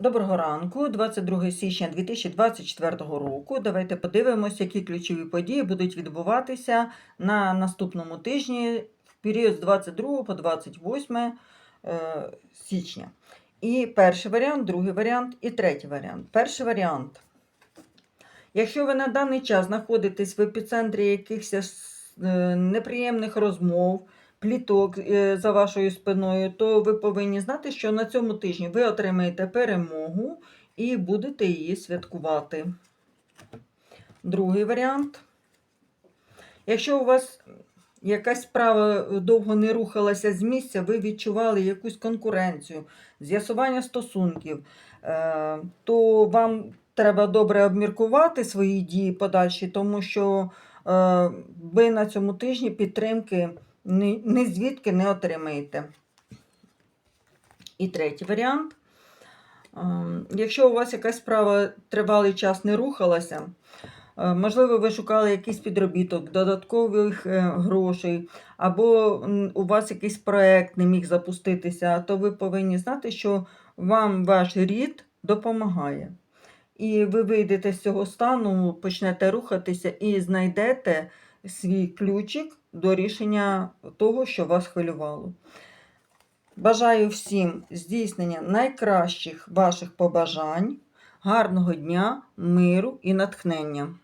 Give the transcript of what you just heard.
Доброго ранку, 22 січня 2024 року. Давайте подивимося, які ключові події будуть відбуватися на наступному тижні в період з 22 по 28 е, січня. І перший варіант, другий варіант і третій варіант. Перший варіант. Якщо ви на даний час знаходитесь в епіцентрі якихось е, неприємних розмов, пліток е, за вашою спиною, то ви повинні знати, що на цьому тижні ви отримаєте перемогу і будете її святкувати. Другий варіант. Якщо у вас якась справа довго не рухалася з місця, ви відчували якусь конкуренцію, з'ясування стосунків, е, то вам треба добре обміркувати свої дії подальші, тому що е, ви на цьому тижні підтримки ні, звідки не отримаєте. І третій варіант. Ем, Якщо у вас якась справа тривалий час не рухалася, е, можливо, ви шукали якийсь підробіток, додаткових е, грошей, або у вас якийсь проект не міг запуститися, то ви повинні знати, що вам ваш рід допомагає. І ви вийдете з цього стану, почнете рухатися і знайдете свій ключик до рішення того, що вас хвилювало. Бажаю всім здійснення найкращих ваших побажань, гарного дня, миру і натхнення.